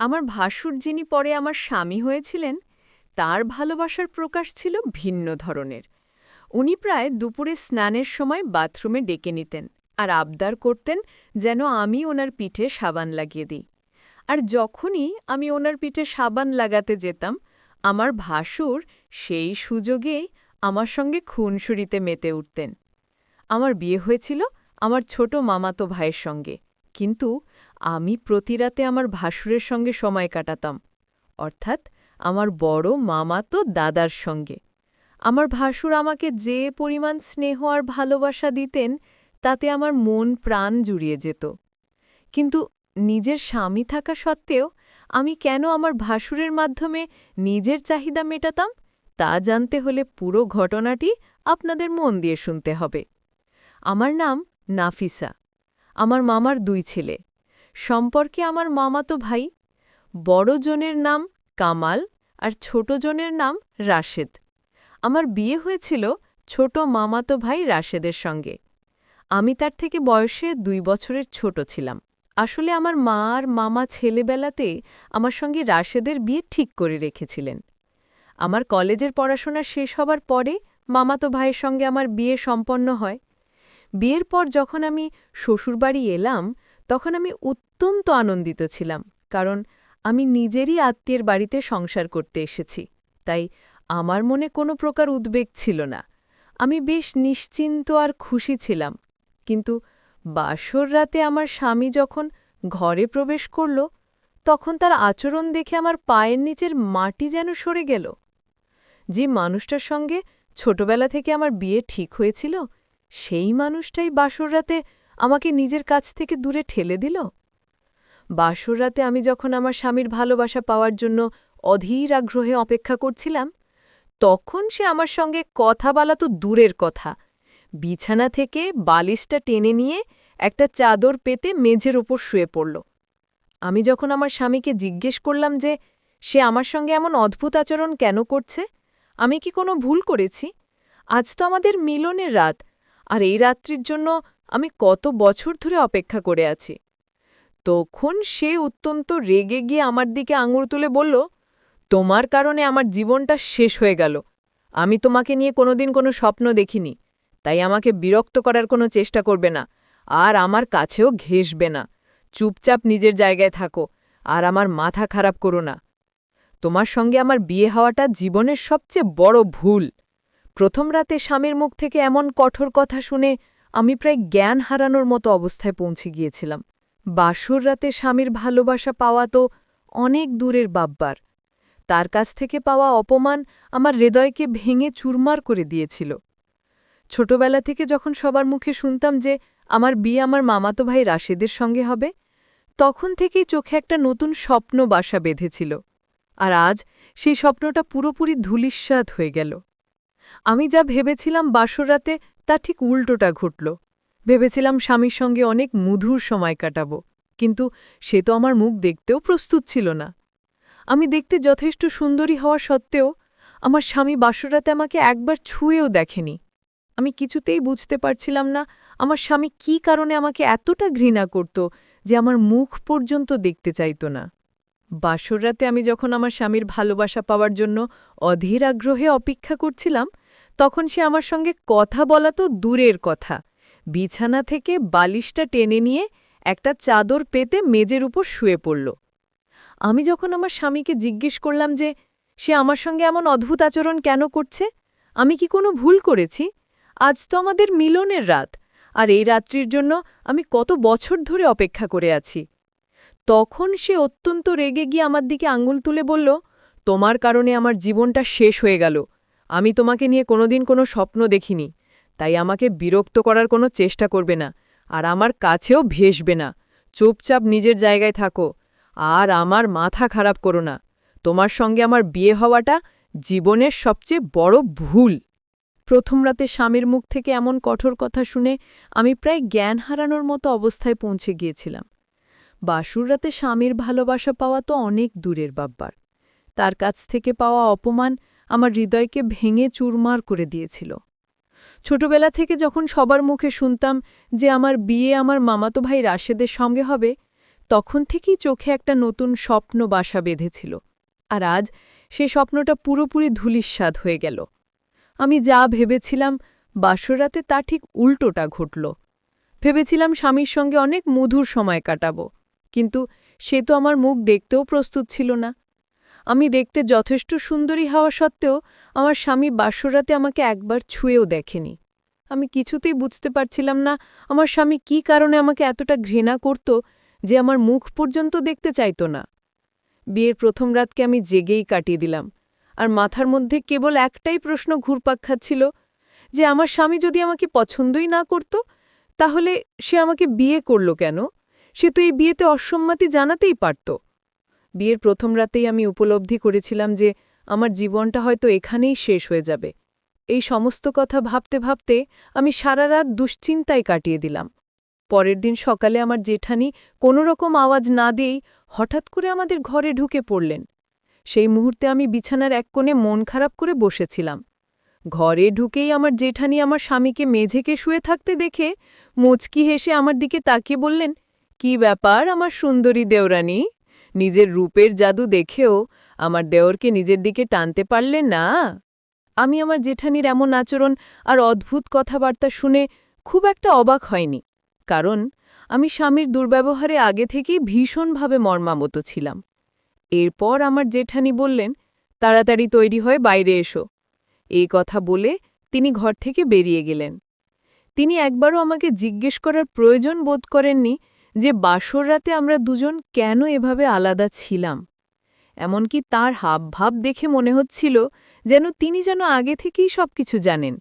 আমার ভাসুর যিনি পরে আমার স্বামী হয়েছিলেন, তার ভালোবাসার প্রকাশ ছিল ভিন্ন ধরনের। উনি প্রায় দুপুরে স্নানের সময় বাথরুমে ডেকে নিতেন আর আবদার করতেন যেন আমি ওনার পিঠে সাবান লাগিয়ে দিই। আর যখনই আমি ওনার পিঠে সাবান লাগাতে যেতাম, আমার ভাসুর সেই সুযোগেই আমার সঙ্গে খুনসুরিতে মেতে উঠতেন। আমার বিয়ে হয়েছিল আমার ছোট মামাতো ভাইয়ের সঙ্গে। কিন্তু আমি প্রতিরাতে আমার ভাসুরের সঙ্গে সময় কাটাতাম, অর্থাৎ আমার বড় মামাতো দাদার সঙ্গে। আমার ভাসুর আমাকে যে পরিমাণ স্নেহ আর ভালোবাসা দিতেন, তাতে আমার মন প্রাণ জুড়িয়ে যেত। কিন্তু নিজের স্বামী থাকা সত্ত্বেও আমি কেন আমার ভাসুরের মাধ্যমে নিজের চাহিদা মেটাতাম, তা জানতে হলে পুরো ঘটনাটি আপনাদের মন দিয়ে শুনতে হবে। আমার নাম নাফিসা। আমার মামার দুই ছেলে। সম্পর্কে আমার মামাতো ভাই। বড় জনের নাম কামাল আর ছোট জনের নাম রাশেদ। আমার বিয়ে হয়েছিল ছোট মামাতো ভাই রাশেদের সঙ্গে। আমি তার থেকে বয়সে দুই বছরের ছোট ছিলাম। আসলে আমার মা আর মামা ছেলেবেলাতে আমার সঙ্গে রাশেদের বিয়ে ঠিক করে রেখেছিলেন। আমার কলেজের পড়াশোনা শেষ হবার পরে মামাতো ভাইয়ের সঙ্গে আমার বিয়ে সম্পন্ন হয়। বিয়ের পর যখন আমি শ্বশুরবাড়ি এলাম, তখন আমি অত্যন্ত আনন্দিত ছিলাম, কারণ আমি নিজেরই আত্মীয়ের বাড়িতে সংসার করতে এসেছি। তাই আমার মনে কোনো প্রকার উদ্বেগ ছিল না। আমি বেশ নিশ্চিন্ত আর খুশি ছিলাম, কিন্তু বাসর রাতে আমার স্বামী যখন ঘরে প্রবেশ করল, তখন তার আচরণ দেখে আমার পায়ের নিচের মাটি যেন সরে গেল। যে মানুষটার সঙ্গে ছোটবেলা থেকে আমার বিয়ে ঠিক হয়েছিল সেই মানুষটাই বাসর রাতে আমাকে নিজের কাছ থেকে দূরে ঠেলে দিল? বাসর রাতে আমি যখন আমার স্বামীর ভালোবাসা পাওয়ার জন্য অধীর আগ্রহে অপেক্ষা করছিলাম, তখন সে আমার সঙ্গে কথা বলা তো দূরের কথা। বিছানা থেকে বালিশটা টেনে নিয়ে একটা চাদর পেতে মেঝের ওপর শুয়ে পড়ল। আমি যখন আমার স্বামীকে জিজ্ঞেস করলাম যে, সে আমার সঙ্গে এমন অদ্ভুত আচরণ কেন করছে? আমি কি কোনো ভুল করেছি? আজ তো আমাদের মিলনের রাত আর এই রাত্রির জন্য আমি কত বছর ধরে অপেক্ষা করে আছি। তখন সে অত্যন্ত রেগে গিয়ে আমার দিকে আঙুর তুলে বলল, তোমার কারণে আমার জীবনটা শেষ হয়ে গেল। আমি তোমাকে নিয়ে কোনোদিন কোনো স্বপ্ন দেখিনি। তাই আমাকে বিরক্ত করার কোনো চেষ্টা করবে না। আর আমার কাছেও ঘেসবে না। চুপচাপ নিজের জায়গায় থাকো। আর আমার মাথা খারাপ করো না। তোমার সঙ্গে আমার বিয়ে হওয়াটা জীবনের সবচেয়ে বড় ভুল। প্রথম রাতে স্বামীর মুখ থেকে এমন কঠোর কথা শুনে আমি প্রায় জ্ঞান হারানোর মতো অবস্থায় পৌঁছে গিয়েছিলাম। বাসুর রাতে স্বামীর ভালোবাসা পাওয়া তো অনেক দূরের বাব্বার তার কাছ থেকে পাওয়া অপমান আমার হৃদয়কে ভেঙে চুরমার করে দিয়েছিল। ছোটবেলা থেকে যখন সবার মুখে শুনতাম যে আমার বিয়ে আমার মামাতো ভাই রাশেদের সঙ্গে হবে, তখন থেকেই চোখে একটা নতুন স্বপ্ন বাসা বেঁধেছিল। আর আজ সেই স্বপ্নটা পুরোপুরি ধুলিস্বাদ হয়ে গেল। আমি যা ভেবেছিলাম বাসরাতে তা ঠিক উল্টোটা ঘটল। ভেবেছিলাম স্বামীর সঙ্গে অনেক মধুর সময় কাটাবো, কিন্তু সে তো আমার মুখ দেখতেও প্রস্তুত ছিল না। আমি দেখতে যথেষ্ট সুন্দরী হওয়া সত্ত্বেও, আমার স্বামী বাসরাতে আমাকে একবার ছুঁয়েও দেখেনি। আমি কিছুতেই বুঝতে পারছিলাম না, আমার স্বামী কি কারণে আমাকে এতটা ঘৃণা করত যে আমার মুখ পর্যন্ত দেখতে চাইত না। বাসররাতে আমি যখন আমার স্বামীর ভালোবাসা পাওয়ার জন্য অধীর আগ্রহে অপেক্ষা করছিলাম তখন সে আমার সঙ্গে কথা বলা তো দূরের কথা। বিছানা থেকে বালিশটা টেনে নিয়ে একটা চাদর পেতে মেজের উপর শুয়ে পড়ল। আমি যখন আমার স্বামীকে জিজ্ঞেস করলাম যে, সে আমার সঙ্গে এমন অদ্ভুত আচরণ কেন করছে? আমি কি কোনো ভুল করেছি? আজ তো আমাদের মিলনের রাত, আর এই রাত্রির জন্য আমি কত বছর ধরে অপেক্ষা করে আছি। তখন সে অত্যন্ত রেগে গিয়ে আমার দিকে আঙ্গুল তুলে বলল, তোমার কারণে আমার জীবনটা শেষ হয়ে গেল। আমি তোমাকে নিয়ে কোনোদিন কোনো স্বপ্ন দেখিনি, তাই আমাকে বিরক্ত করার কোনো চেষ্টা করবে না, আর আমার কাছেও ভেসবে না। চুপচাপ নিজের জায়গায় থাকো, আর আমার মাথা খারাপ করো না। তোমার সঙ্গে আমার বিয়ে হওয়াটা জীবনের সবচেয়ে বড় ভুল। প্রথম রাতে স্বামীর মুখ থেকে এমন কঠোর কথা শুনে আমি প্রায় জ্ঞান হারানোর মতো অবস্থায় পৌঁছে গিয়েছিলাম। বাসুর রাতে স্বামীর ভালোবাসা পাওয়া তো অনেক দূরের বাব্বার তার কাছ থেকে পাওয়া অপমান আমার হৃদয়কে ভেঙে চুরমার করে দিয়েছিল। ছোটবেলা থেকে যখন সবার মুখে শুনতাম যে আমার বিয়ে আমার মামাতো ভাই রাশেদের সঙ্গে হবে, তখন থেকেই চোখে একটা নতুন স্বপ্ন বাসা বেঁধেছিল। আর আজ সে স্বপ্নটা পুরোপুরি ধুলিস্বাদ হয়ে গেল। আমি যা ভেবেছিলাম বাসরাতে তা ঠিক উল্টোটা ঘটল। ভেবেছিলাম স্বামীর সঙ্গে অনেক মধুর সময় কাটাব, কিন্তু সে তো আমার মুখ দেখতেও প্রস্তুত ছিল না। আমি দেখতে যথেষ্ট সুন্দরী হওয়া সত্ত্বেও আমার স্বামী বাসরাতে আমাকে একবার ছুঁয়েও দেখেনি। আমি কিছুতেই বুঝতে পারছিলাম না আমার স্বামী কি কারণে আমাকে এতটা ঘৃণা করত যে আমার মুখ পর্যন্ত দেখতে চাইত না। বিয়ের প্রথম রাতকে আমি জেগেই কাটিয়ে দিলাম আর মাথার মধ্যে কেবল একটাই প্রশ্ন ঘুরপাক খাচ্ছিল যে আমার স্বামী যদি আমাকে পছন্দই না করত, তাহলে সে আমাকে বিয়ে করল কেন? সে তো এই বিয়েতে অসম্মতি জানাতেই পারত। বিয়ের প্রথম রাতেই আমি উপলব্ধি করেছিলাম যে আমার জীবনটা হয়তো এখানেই শেষ হয়ে যাবে। এই সমস্ত কথা ভাবতে ভাবতে আমি সারা রাত দুশ্চিন্তায় কাটিয়ে দিলাম। পরের দিন সকালে আমার জেঠানি কোনো রকম আওয়াজ না দিয়েই হঠাৎ করে আমাদের ঘরে ঢুকে পড়লেন। সেই মুহূর্তে আমি বিছানার এক কোণে মন খারাপ করে বসেছিলাম। ঘরে ঢুকেই আমার জেঠানি আমার স্বামীকে মেঝেকে শুয়ে থাকতে দেখে মুচকি হেসে আমার দিকে তাকিয়ে বললেন, কি ব্যাপার আমার সুন্দরী দেওরানী? নিজের রূপের জাদু দেখেও আমার দেওরকে নিজের দিকে টানতে পারলে না? আমি আমার জেঠানির এমন আচরণ আর অদ্ভুত কথাবার্তা শুনে খুব একটা অবাক হয়নি, কারণ আমি স্বামীর দুর্ব্যবহারে আগে থেকেই ভীষণভাবে মর্মামত ছিলাম। এরপর আমার জেঠানি বললেন, তাড়াতাড়ি তৈরি হয়ে বাইরে এসো। এই কথা বলে তিনি ঘর থেকে বেরিয়ে গেলেন। তিনি একবারও আমাকে জিজ্ঞেস করার প্রয়োজন বোধ করেননি যে বাসর রাতে আমরা দুজন কেন এভাবে আলাদা ছিলাম। এমনকি তার হাবভাব দেখে মনে হচ্ছিল যেন তিনি যেন আগে থেকেই সবকিছু জানেন।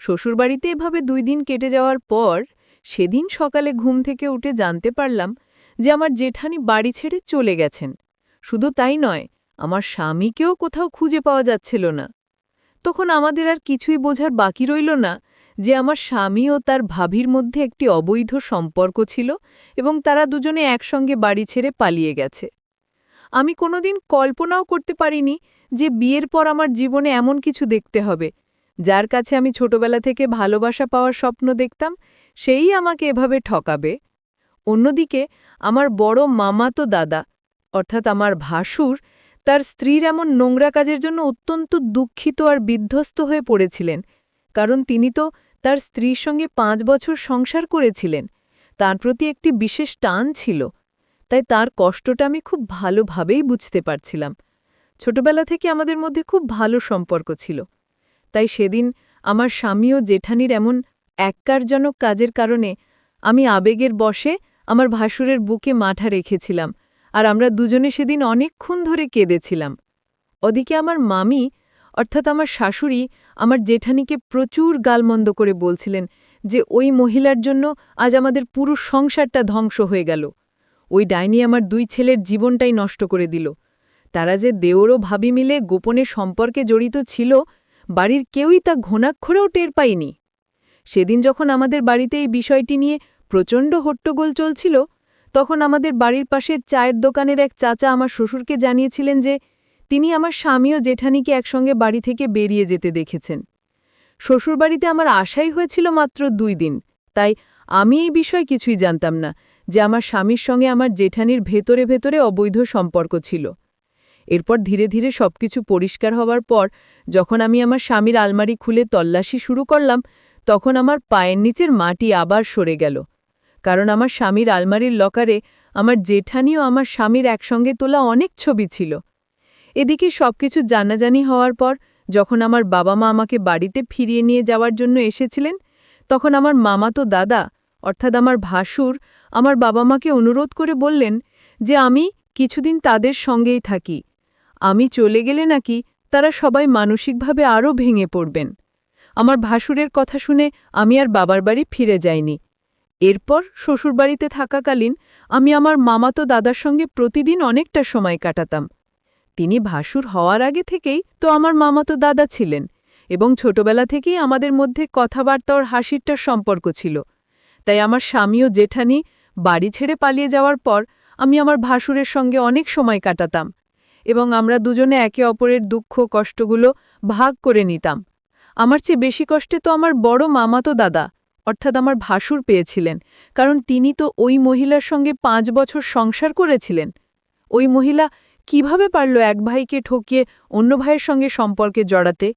শ্বশুরবাড়িতে এভাবে দুই দিন কেটে যাওয়ার পর সেদিন সকালে ঘুম থেকে উঠে জানতে পারলাম যে আমার জেঠানি বাড়ি ছেড়ে চলে গেছেন। শুধু তাই নয়, আমার স্বামীকেও কোথাও খুঁজে পাওয়া যাচ্ছিল না। তখন আমাদের আর কিছুই বোঝার বাকি রইল না যে আমার স্বামী ও তার ভাবির মধ্যে একটি অবৈধ সম্পর্ক ছিল এবং তারা দুজনে একসঙ্গে বাড়ি ছেড়ে পালিয়ে গেছে। আমি কোনোদিন কল্পনাও করতে পারিনি যে বিয়ের পর আমার জীবনে এমন কিছু দেখতে হবে। যার কাছে আমি ছোটবেলা থেকে ভালোবাসা পাওয়ার স্বপ্ন দেখতাম, সেই আমাকে এভাবে ঠকাবে। অন্যদিকে, আমার বড় মামাতো দাদা, অর্থাৎ আমার ভাসুর, তার স্ত্রীর এমন নোংরা কাজের জন্য অত্যন্ত দুঃখিত আর বিধ্বস্ত হয়ে পড়েছিলেন, কারণ তিনি তো তার স্ত্রীর সঙ্গে পাঁচ বছর সংসার করেছিলেন। তার প্রতি একটি বিশেষ টান ছিল। তাই তার কষ্টটা আমি খুব ভালোভাবেই বুঝতে পারছিলাম। ছোটবেলা থেকে আমাদের মধ্যে খুব ভালো সম্পর্ক ছিল। তাই সেদিন আমার স্বামী ও জেঠানির এমন এককারজনক কাজের কারণে আমি আবেগের বসে আমার ভাসুরের বুকে মাথা রেখেছিলাম আর আমরা দুজনে সেদিন অনেকক্ষণ ধরে কেঁদেছিলাম। ওদিকে আমার মামি অর্থাৎ আমার শাশুড়ি আমার জেঠানিকে প্রচুর গালমন্দ করে বলছিলেন যে ওই মহিলার জন্য আজ আমাদের পুরো সংসারটা ধ্বংস হয়ে গেল। ওই ডাইনি আমার দুই ছেলের জীবনটাই নষ্ট করে দিল। তারা যে দেওরও ভাবি মিলে গোপনে সম্পর্কে জড়িত ছিল, বাড়ির কেউই তা ঘনাক্ষরেও টের পায়নি। সেদিন যখন আমাদের বাড়িতে এই বিষয়টি নিয়ে প্রচণ্ড হট্টগোল চলছিল, তখন আমাদের বাড়ির পাশের চায়ের দোকানের এক চাচা আমার শ্বশুরকে জানিয়েছিলেন যে তিনি আমার স্বামী ও জেঠানিকে একসঙ্গে বাড়ি থেকে বেরিয়ে যেতে দেখেছেন। শ্বশুরবাড়িতে আমার আশাই হয়েছিল মাত্র দুই দিন, তাই আমি এই বিষয়ে কিছুই জানতাম না যে আমার স্বামীর সঙ্গে আমার জেঠানির ভেতরে ভেতরে অবৈধ সম্পর্ক ছিল। এরপর ধীরে ধীরে সবকিছু পরিষ্কার হওয়ার পর, যখন আমি আমার স্বামীর আলমারি খুলে তল্লাশি শুরু করলাম, তখন আমার পায়ের নিচের মাটি আবার সরে গেল, কারণ আমার স্বামীর আলমারির লকারে আমার জেঠানি ও আমার স্বামীর একসঙ্গে তোলা অনেক ছবি ছিল। এদিকে সবকিছু জানাজানি হওয়ার পর, যখন আমার বাবা মা আমাকে বাড়িতে ফিরিয়ে নিয়ে যাওয়ার জন্য এসেছিলেন, তখন আমার মামাতো দাদা, অর্থাৎ আমার ভাসুর, আমার বাবা মাকে অনুরোধ করে বললেন যে আমি কিছুদিন তাদের সঙ্গেই থাকি। আমি চলে গেলে নাকি তারা সবাই মানসিকভাবে আরও ভেঙে পড়বেন। আমার ভাসুরের কথা শুনে আমি আর বাবার বাড়ি ফিরে যাইনি। এরপর শ্বশুরবাড়িতে থাকাকালীন আমি আমার মামাতো দাদার সঙ্গে প্রতিদিন অনেকটা সময় কাটাতাম। তিনি ভাসুর হওয়ার আগে থেকেই তো আমার মামাতো দাদা ছিলেন এবং ছোটবেলা থেকেই আমাদের মধ্যে কথাবার্তা ওর হাসিরটার সম্পর্ক ছিল। তাই আমার স্বামী ও জেঠানি বাড়ি ছেড়ে পালিয়ে যাওয়ার পর আমি আমার ভাসুরের সঙ্গে অনেক সময় কাটাতাম এবং আমরা দুজনে একে অপরের দুঃখ, কষ্টগুলো ভাগ করে নিতাম। আমার চেয়ে বেশি কষ্টে তো আমার বড় মামাতো দাদা, অর্থাৎ আমার ভাসুর পেয়েছিলেন, কারণ তিনি তো ওই মহিলার সঙ্গে পাঁচ বছর সংসার করেছিলেন। ওই মহিলা কীভাবে পারল এক ভাইকে ঠকিয়ে অন্য ভাইয়ের সঙ্গে সম্পর্কে জড়াতে?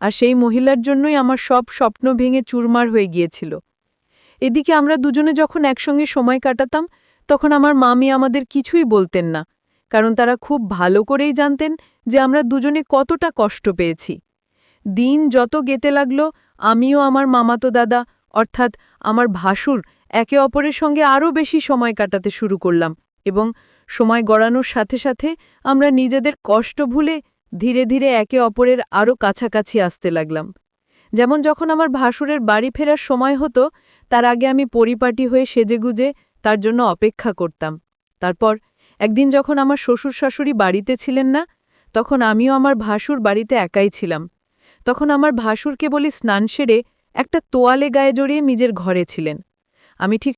আর সেই মহিলার জন্যই আমার সব স্বপ্ন ভেঙে চুরমার হয়ে গিয়েছিল। এদিকে আমরা দুজনে যখন একসঙ্গে সময় কাটাতাম, তখন আমার মামি আমাদের কিছুই বলতেন না, কারণ তারা খুব ভালো করেই জানতেন যে আমরা দুজনে কতটা কষ্ট পেয়েছি। দিন যত গেতে লাগল, আমিও আমার মামাতো দাদা, অর্থাৎ আমার ভাসুর, একে অপরের সঙ্গে আরও বেশি সময় কাটাতে শুরু করলাম এবং সময় গড়ানোর সাথে সাথে আমরা নিজেদের কষ্ট ভুলে ধীরে ধীরে একে অপরের আরও কাছাকাছি আসতে লাগলাম। যেমন যখন আমার ভাসুরের বাড়ি ফেরার সময় হতো, তার আগে আমি পরিপাটি হয়ে সেজেগুজে তার জন্য অপেক্ষা করতাম। তারপর একদিন যখন আমার শ্বশুর শাশুড়ি বাড়িতে ছিলেন না, তখন আমিও আমার ভাসুর বাড়িতে একাই ছিলাম। তখন আমার ভাসুরকে বলি স্নান সেরে একটা তোয়ালে গায়ে জড়িয়ে নিজের ঘরে ছিলেন। আমি ঠিক